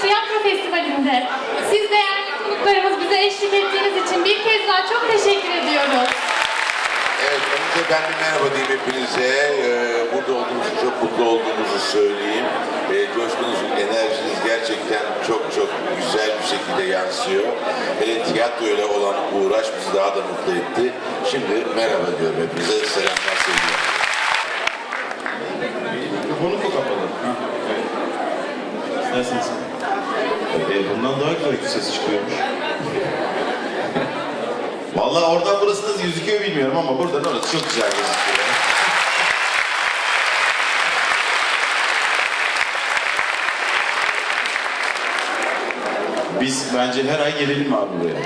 Tiyatro Festivali'nde siz değerli konuklarımız bize eşlik ettiğiniz için bir kez daha çok teşekkür ediyoruz. Evet, önce ben bir merhaba diyeyim hepinize. Ee, burada olduğunuz çok mutlu olduğumuzu söyleyeyim. Ee, coşkunuz, enerjiniz gerçekten çok çok güzel bir şekilde yansıyor. Hele tiyatroyla olan uğraş bizi daha da mutlu etti. Şimdi merhaba diyorum hepinize. Selamlar, sevgiler. Mikrofonu mu kapalı? Ha, evet. İsterseniz. Ee, bundan daha güzel ses çıkıyormuş. Vallahi oradan burası nasıl gözüküyor bilmiyorum ama buradan orası çok güzel gözüküyor. Biz bence her ay gelelim abi buraya.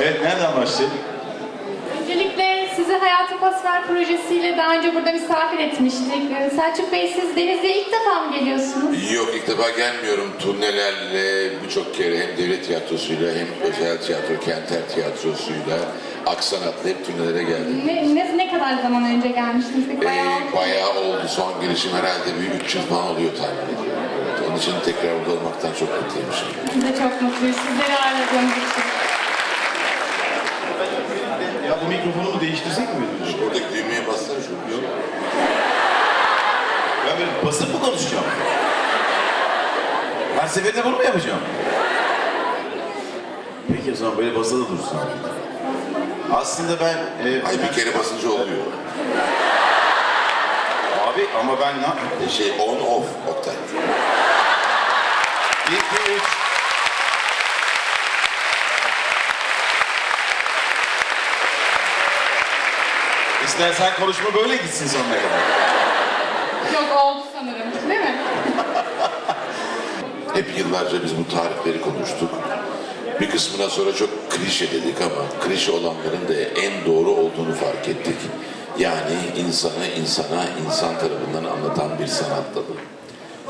Evet, nereden başlayalım? Pasver projesiyle daha önce burada misafir etmiştik. Ee, Selçuk Bey siz Denizli'ye ilk defa mı geliyorsunuz? Yok ilk defa gelmiyorum turnelerle birçok kere hem devlet tiyatrosuyla hem özel tiyatro, kenter tiyatrosuyla aksanatla hep turnelere geldim. Ne, ne, ne kadar zaman önce gelmiştiniz? Bayağı Ee, oldu. bayağı oldu. Son girişim herhalde bir 3 yıl falan oluyor tahmin ediyorum. Evet, onun için tekrar burada olmaktan çok mutluyum şimdi. Biz de çok mutluyuz sizleri ağırladığımız için. Ya bu mikrofonumu değiştirsek mi? Oradaki düğmeye bassana şu. Yok. Ben böyle basıp mı konuşacağım? Her seferinde bunu mu yapacağım? Peki o zaman böyle basılı dursun. Aslında ben... E, Ay bir kere basınca oluyor. Abi ama ben ne... Şey on off Oktay. Bir, iki, üç. İstersen konuşma böyle gitsin sonuna kadar. Yok oldu sanırım değil mi? Hep yıllarca biz bu tarifleri konuştuk. Bir kısmına sonra çok klişe dedik ama klişe olanların da en doğru olduğunu fark ettik. Yani insanı insana insan tarafından anlatan bir sanat dalı.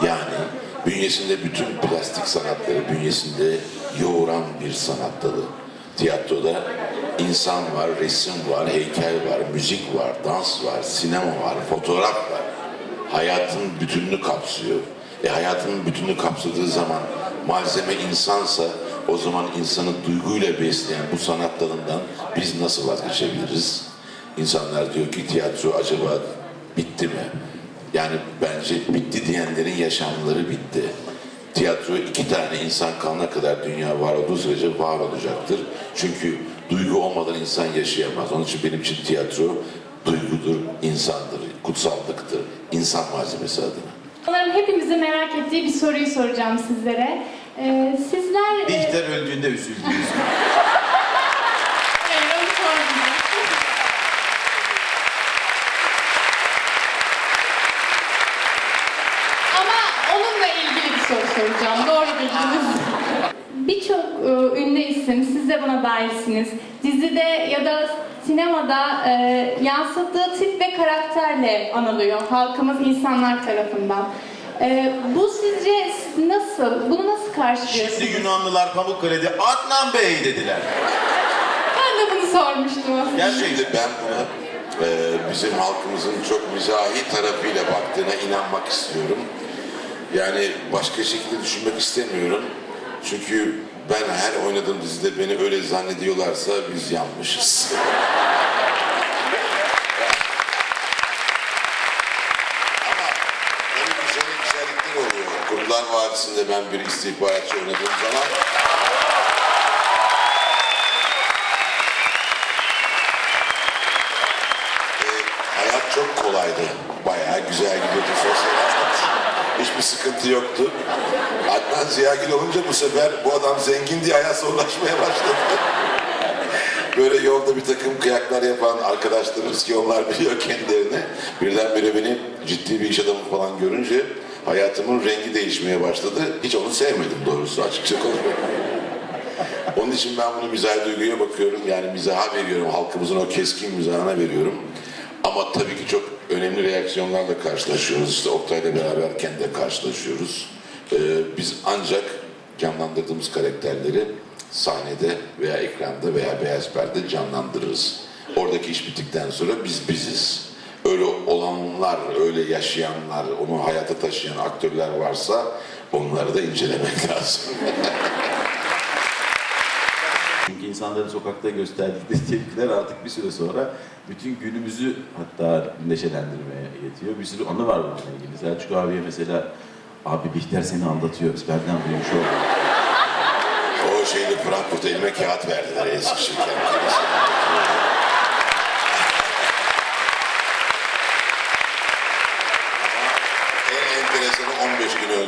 Yani bünyesinde bütün plastik sanatları bünyesinde yoğuran bir sanat dalı. Tiyatroda insan var, resim var, heykel var, müzik var, dans var, sinema var, fotoğraf var. Hayatın bütününü kapsıyor. E hayatın bütününü kapsadığı zaman malzeme insansa o zaman insanı duyguyla besleyen bu sanat dalından biz nasıl vazgeçebiliriz? İnsanlar diyor ki tiyatro acaba bitti mi? Yani bence bitti diyenlerin yaşamları bitti. Tiyatro iki tane insan kalana kadar dünya var olduğu sürece var olacaktır. Çünkü duygu olmadan insan yaşayamaz. Onun için benim için tiyatro duygudur, insandır, kutsallıktır, insan malzemesi adına. Sanırım hepimizin merak ettiği bir soruyu soracağım sizlere. Ee, sizler... e, Bihter öldüğünde üzüldünüz. Hayır, onu sormayacağım. Ama onunla ilgili bir soru soracağım. Doğru bildiniz. Birçok e, ünlü isim, siz de buna dahilsiniz. Dizide ya da sinemada e, yansıttığı tip ve karakterle anılıyor halkımız insanlar tarafından. E, bu sizce nasıl, bunu nasıl karşılıyorsunuz? Şimdi Yunanlılar Pamukkale'de Adnan Bey dediler. Ben de bunu sormuştum aslında. Gerçekten. Ben buna e, bizim halkımızın çok mizahi tarafıyla baktığına inanmak istiyorum. Yani başka şekilde düşünmek istemiyorum. Çünkü ben her oynadığım dizide beni öyle zannediyorlarsa biz yanmışız. Kurtlar Vadisi'nde ben bir istihbaratçı oynadığım zaman Ee, hayat çok kolaydı. Bayağı güzel gidiyordu sosyal hayat. Hiçbir sıkıntı yoktu. Adnan Ziyagil olunca bu sefer bu adam zengin diye hayat zorlaşmaya başladı. Böyle yolda bir takım kıyaklar yapan arkadaşlarımız ki onlar biliyor kendilerini. Birdenbire beni ciddi bir iş adamı falan görünce hayatımın rengi değişmeye başladı. Hiç onu sevmedim doğrusu açıkça konuşmak. Onun için ben bunu mizah duyguya bakıyorum. Yani mizaha veriyorum. Halkımızın o keskin mizahına veriyorum. Ama tabii ki çok önemli reaksiyonlarla karşılaşıyoruz. İşte Oktay'la beraberken de karşılaşıyoruz. Ee, biz ancak canlandırdığımız karakterleri sahnede veya ekranda veya beyaz perde canlandırırız. Oradaki iş bittikten sonra biz biziz. öyle olanlar, öyle yaşayanlar, onu hayata taşıyan aktörler varsa onları da incelemek lazım. İnsanların sokakta gösterdikleri tepkiler artık bir süre sonra bütün günümüzü hatta neşelendirmeye yetiyor. Bir sürü anı var bununla ilgili. Selçuk abiye mesela abi Bihter seni aldatıyor. Benden duymuş olduk. O şeyde Frankfurt'ta elime kağıt verdiler Eskişehir'den.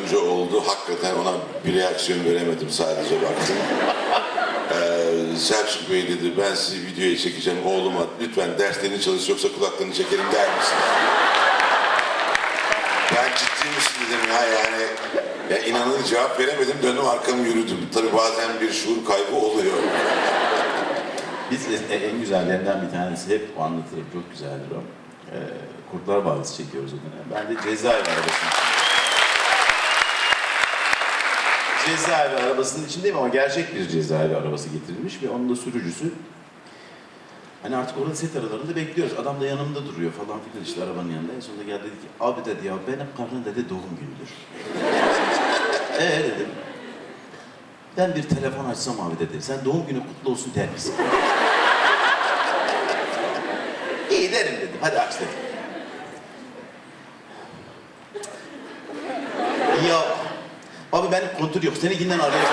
Önce oldu. Hakikaten ona bir reaksiyon veremedim. Sadece baktım. Ee, Selçuk Bey dedi ben sizi videoya çekeceğim. Oğluma lütfen derslerini çalış yoksa kulaklarını çekerim der misin? Ben ciddi misin dedim ya yani. Ya inanın cevap veremedim döndüm arkamı yürüdüm. Tabii bazen bir şuur kaybı oluyor. Biz e- en güzellerinden bir tanesi hep anlatırım. Çok güzeldir o. Ee, Kurtlar Vadisi çekiyoruz o dönem. Ben de cezaevi arabasının Cezaevi arabasının içindeyim ama gerçek bir cezaevi arabası getirilmiş ve onun da sürücüsü Hani artık orada set aralarında bekliyoruz. Adam da yanımda duruyor falan filan işte arabanın yanında. En sonunda geldi dedi ki abi dedi ya benim karnım dedi doğum günüdür. Eee dedim. Ben bir telefon açsam abi dedi. Sen doğum günü kutlu olsun der misin? İyi derim dedim. Hadi aç dedim. Ya abi benim kontür yok. Seni ginden arayacağım.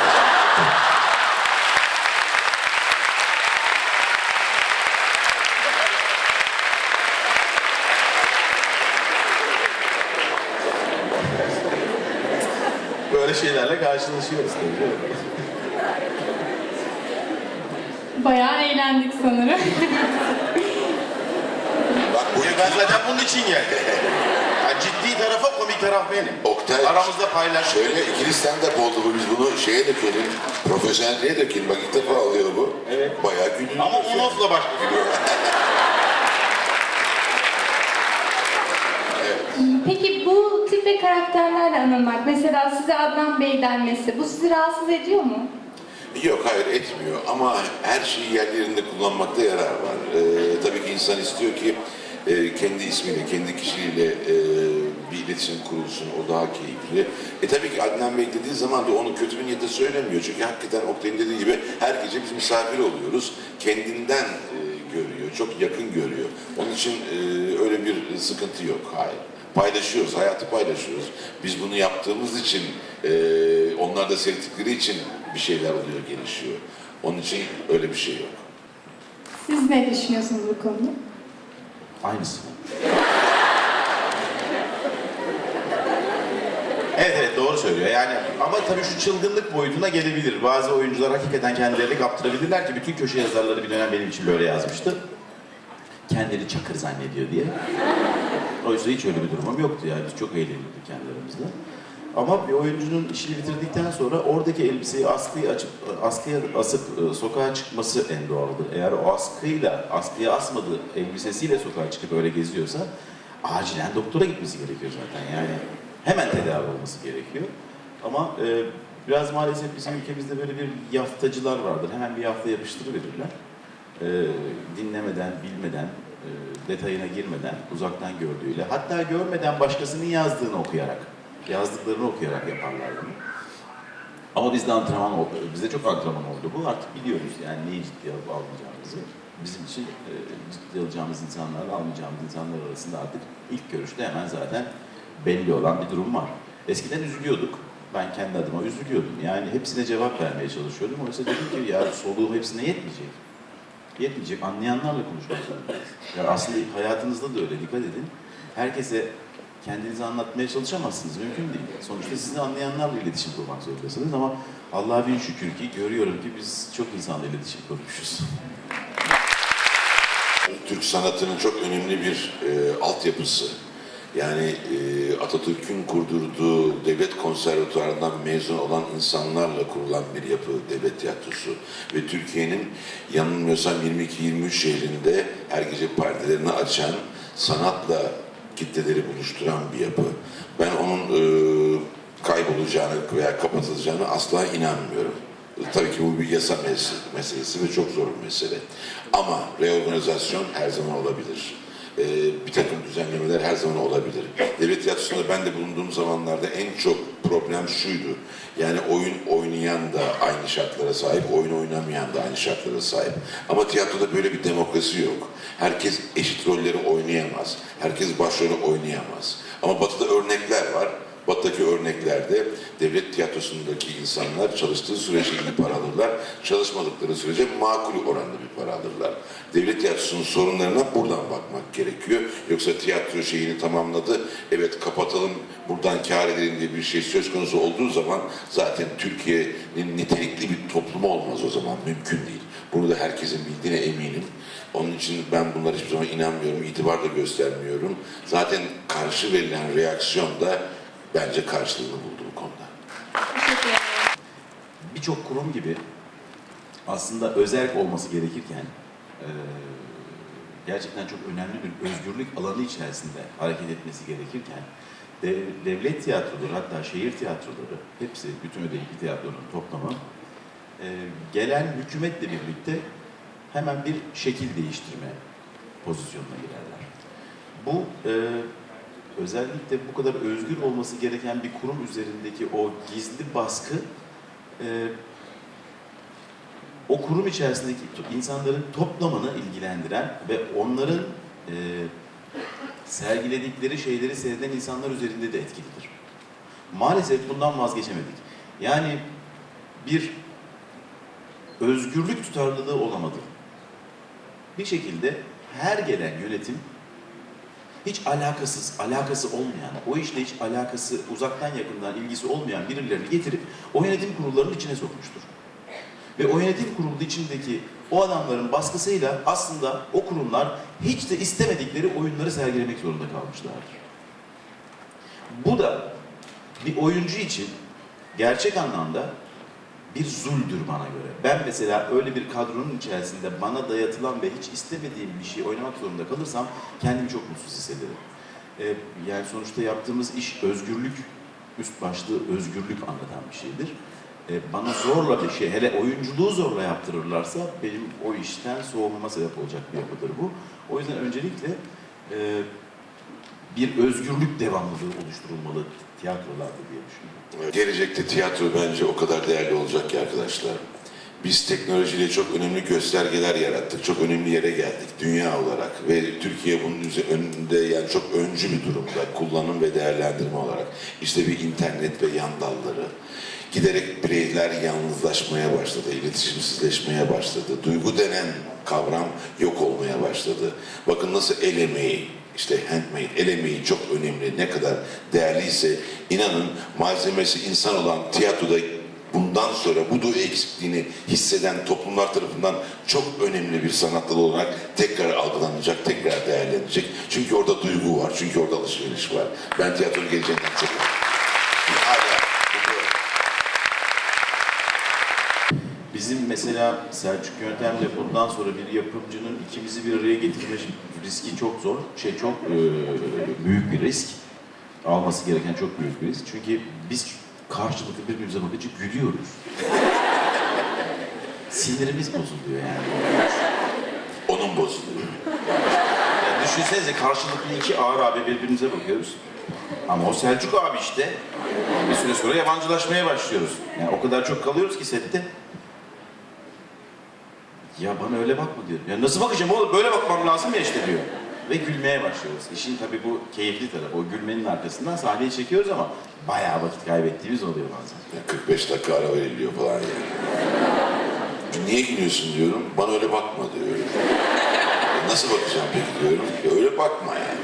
Böyle şeylerle karşılaşıyoruz tabii. değil mi? Bayağı eğlendik sanırım. Bak bu Ben zaten bunun için geldim. Ciddi tarafa komik taraf benim. Oktay, Aramızda paylaş. Şöyle ikili stand-up oldu bu. Biz bunu şeye dökelim. Profesyonelliğe dökelim. Bak ilk defa alıyor bu. Evet. Bayağı gülüyor. Ama on-off'la başlıyor. Peki bu tip ve karakterlerle anılmak, mesela size Adnan Bey denmesi, bu sizi rahatsız ediyor mu? Yok hayır etmiyor ama her şeyi yerlerinde kullanmakta yarar var. Ee, tabii ki insan istiyor ki e, kendi ismiyle, kendi kişiliğiyle e, bir iletişim kurulsun, o daha keyifli. E tabii ki Adnan Bey dediği zaman da onu kötü bir niyetle söylemiyor. Çünkü hakikaten Oktay'ın dediği gibi her gece biz misafir oluyoruz. Kendinden e, görüyor, çok yakın görüyor. Onun için e, öyle bir sıkıntı yok, hayır. Paylaşıyoruz, hayatı paylaşıyoruz. Biz bunu yaptığımız için, e, onlar da sevdikleri için bir şeyler oluyor, gelişiyor. Onun için öyle bir şey yok. Siz ne düşünüyorsunuz bu konuda? Aynısı. Evet evet doğru söylüyor. Yani ama tabii şu çılgınlık boyutuna gelebilir. Bazı oyuncular hakikaten kendilerini kaptırabilirler ki bütün köşe yazarları bir dönem benim için böyle yazmıştı. Kendini çakır zannediyor diye. Oysa hiç öyle bir durumum yoktu yani. Biz çok eğlenirdik kendi aramızda. Ama bir oyuncunun işini bitirdikten sonra oradaki elbiseyi askıya açıp askıya asıp e, sokağa çıkması en doğalıdır. Eğer o askıyla, askıya asmadığı elbisesiyle sokağa çıkıp öyle geziyorsa acilen doktora gitmesi gerekiyor zaten. Yani hemen tedavi olması gerekiyor. Ama e, biraz maalesef bizim ülkemizde böyle bir yaftacılar vardır. Hemen bir yafta yapıştırıverirler. E, dinlemeden, bilmeden, e, detayına girmeden, uzaktan gördüğüyle, hatta görmeden başkasının yazdığını okuyarak, yazdıklarını okuyarak yaparlar bunu. Ama bizde antrenman oldu, bizde çok antrenman oldu bu. Artık biliyoruz yani neyi ciddiye almayacağımızı. Bizim için e, ciddiye alacağımız insanlarla almayacağımız insanlar arasında artık ilk görüşte hemen zaten belli olan bir durum var. Eskiden üzülüyorduk. Ben kendi adıma üzülüyordum. Yani hepsine cevap vermeye çalışıyordum. Oysa dedim ki ya soluğum hepsine yetmeyecek. Yetmeyecek. Anlayanlarla konuşmak zorundayız. Yani aslında hayatınızda da öyle. Dikkat edin. Herkese kendinizi anlatmaya çalışamazsınız. Mümkün değil. Sonuçta sizi anlayanlarla iletişim kurmak zorundasınız ama Allah'a bin şükür ki görüyorum ki biz çok insanla iletişim kurmuşuz. Türk sanatının çok önemli bir e, altyapısı. Yani e, Atatürk'ün kurdurduğu devlet konservatuarından mezun olan insanlarla kurulan bir yapı devlet tiyatrosu. Ve Türkiye'nin yanılmıyorsam 22-23 şehrinde her gece partilerini açan, sanatla kitleleri buluşturan bir yapı. Ben onun e, kaybolacağını veya kapatılacağını asla inanmıyorum. Tabii ki bu bir yasa mes- meselesi ve çok zor bir mesele. Ama reorganizasyon her zaman olabilir. E, bir takım düzenlemeler her zaman olabilir. Devlet tiyatrosunda ben de bulunduğum zamanlarda en çok problem şuydu. Yani oyun oynayan da aynı şartlara sahip, oyun oynamayan da aynı şartlara sahip. Ama tiyatroda böyle bir demokrasi yok. Herkes eşit rolleri oynayamaz. Herkes başrolü oynayamaz. Ama batıda örnekler var. Batı'daki örneklerde devlet tiyatrosundaki insanlar çalıştığı sürece iyi para alırlar. Çalışmadıkları sürece makul oranda bir para alırlar. Devlet tiyatrosunun sorunlarına buradan bakmak gerekiyor. Yoksa tiyatro şeyini tamamladı. Evet kapatalım buradan kar edelim diye bir şey söz konusu olduğu zaman zaten Türkiye'nin nitelikli bir toplumu olmaz o zaman. Mümkün değil. Bunu da herkesin bildiğine eminim. Onun için ben bunlara hiçbir zaman inanmıyorum, itibar da göstermiyorum. Zaten karşı verilen reaksiyon da bence karşılığını buldu bu konuda. Birçok kurum gibi aslında özerk olması gerekirken eee, gerçekten çok önemli bir özgürlük alanı içerisinde hareket etmesi gerekirken dev- devlet tiyatroları hatta şehir tiyatroları hepsi bütün ödelikli tiyatronun toplamı eee, gelen hükümetle birlikte hemen bir şekil değiştirme pozisyonuna girerler. Bu eee, özellikle bu kadar özgür olması gereken bir kurum üzerindeki o gizli baskı e, o kurum içerisindeki insanların toplamını ilgilendiren ve onların e, sergiledikleri şeyleri seyreden insanlar üzerinde de etkilidir. Maalesef bundan vazgeçemedik. Yani bir özgürlük tutarlılığı olamadı. Bir şekilde her gelen yönetim hiç alakasız, alakası olmayan, o işle hiç alakası, uzaktan yakından ilgisi olmayan birilerini getirip o yönetim kurullarının içine sokmuştur. Ve o yönetim kurulu içindeki o adamların baskısıyla aslında o kurumlar hiç de istemedikleri oyunları sergilemek zorunda kalmışlardır. Bu da bir oyuncu için gerçek anlamda bir zuldür bana göre. Ben mesela öyle bir kadronun içerisinde bana dayatılan ve hiç istemediğim bir şey oynamak zorunda kalırsam kendimi çok mutsuz hissederim. Ee, yani sonuçta yaptığımız iş özgürlük, üst başlığı özgürlük anlatan bir şeydir. Ee, bana zorla bir şey, hele oyunculuğu zorla yaptırırlarsa benim o işten soğumama sebep olacak bir yapıdır bu. O yüzden öncelikle e, bir özgürlük devamlılığı oluşturulmalı tiyatrolarda diye düşünüyorum. Gelecekte tiyatro bence o kadar değerli olacak ki arkadaşlar. Biz teknolojiyle çok önemli göstergeler yarattık. Çok önemli yere geldik dünya olarak. Ve Türkiye bunun önünde yani çok öncü bir durumda. Kullanım ve değerlendirme olarak. İşte bir internet ve yan dalları. Giderek bireyler yalnızlaşmaya başladı, iletişimsizleşmeye başladı. Duygu denen kavram yok olmaya başladı. Bakın nasıl el emeği, işte handmade, el emeği çok önemli. Ne kadar değerliyse inanın malzemesi insan olan tiyatroda bundan sonra bu duygu eksikliğini hisseden toplumlar tarafından çok önemli bir sanat dalı olarak tekrar algılanacak, tekrar değerlenecek. Çünkü orada duygu var, çünkü orada alışveriş var. Ben tiyatronun geleceğinden çok eminim. Hala bu böyle. Bizim mesela Selçuk Yöntem'le bundan sonra bir yapımcının ikimizi bir araya getirme riski çok zor. Şey çok e, büyük bir risk. Alması gereken çok büyük bir risk. Çünkü biz karşılıklı birbirimize bakınca gülüyoruz. Sinirimiz bozuluyor yani. Onun bozuluyor. yani düşünsenize karşılıklı iki ağır abi birbirimize bakıyoruz. Ama o Selçuk abi işte bir süre sonra yabancılaşmaya başlıyoruz. Yani o kadar çok kalıyoruz ki sette. Ya bana öyle bakma diyor. Ya nasıl bakacağım oğlum böyle bakmam lazım ya işte diyor. Ve gülmeye başlıyoruz. İşin tabii bu keyifli tarafı. O gülmenin arkasından sahneyi çekiyoruz ama bayağı vakit kaybettiğimiz oluyor bazen. Ya 45 dakika ara veriliyor falan yani. Niye gülüyorsun diyorum. Bana öyle bakma diyor. "Ya Nasıl bakacağım peki diyorum. Ya öyle bakma yani.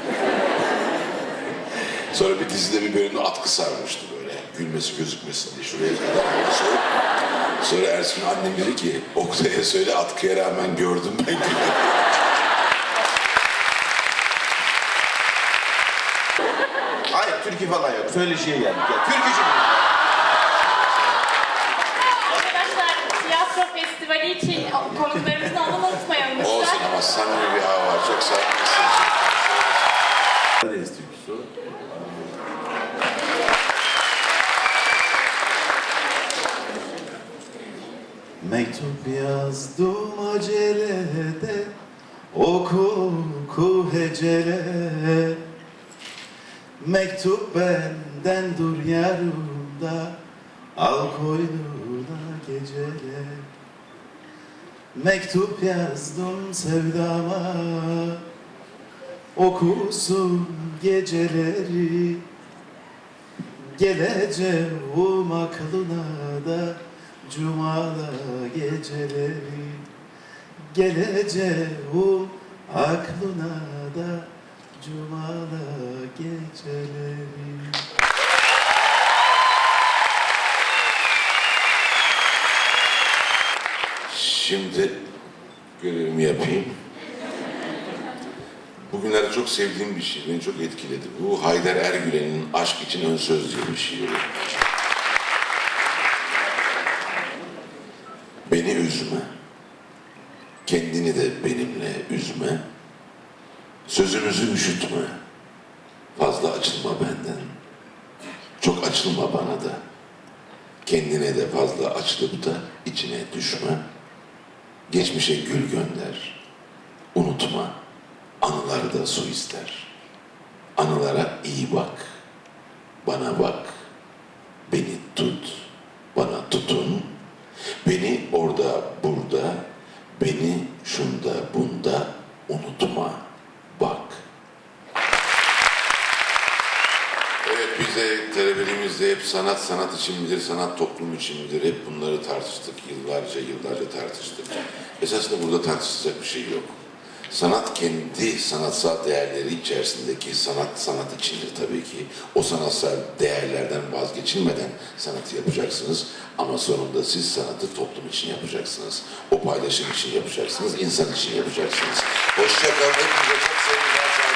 Sonra bir dizide bir bölümde atkı sarmıştı. Gülmesi gözükmesin diye şuraya kadar. Sonra, sonra Ersin annem dedi ki Oktay'a söyle atkıya rağmen gördüm ben gülmeyi. Hayır türkü falan yok. Söyleşiye geldik. Ya, türkücü Arkadaşlar tiyatro festivali için konuklarımızın adını unutmayalım lütfen. Olsun ama samimi bir hava var. Çok samimisin. Karadeniz türküsü o. Mektup yazdım acelede Oku oku hecele. Mektup benden dur yarımda Al koynuna gecele. Mektup yazdım sevdama Okusun geceleri. Geleceğim aklına da Cuma'da geceleri Geleceğim aklına da Cuma'da geceleri Şimdi görevimi yapayım. Bugünlerde çok sevdiğim bir şiir, beni çok etkiledi. Bu Haydar Ergülen'in Aşk için Ön Söz diye bir şiiri. Beni üzme, kendini de benimle üzme, sözümüzü üşütme, fazla açılma benden, çok açılma bana da, kendine de fazla açılıp da içine düşme, geçmişe gül gönder, unutma, anıları da su ister, anılara iyi bak, bana bak, beni tut, bana tutun, beni orada burada, beni şunda bunda unutma, bak. Evet biz de talebelerimizde hep sanat sanat için midir, sanat toplum için midir hep bunları tartıştık. Yıllarca yıllarca tartıştık. Esasında burada tartışacak bir şey yok. Sanat kendi sanatsal değerleri içerisindeki sanat sanat içindir tabii ki. O sanatsal değerlerden vazgeçilmeden sanatı yapacaksınız. Ama sonunda siz sanatı toplum için yapacaksınız. O paylaşım için yapacaksınız, insan için yapacaksınız. Hoşçakalın. Hepinize çok sevgiler,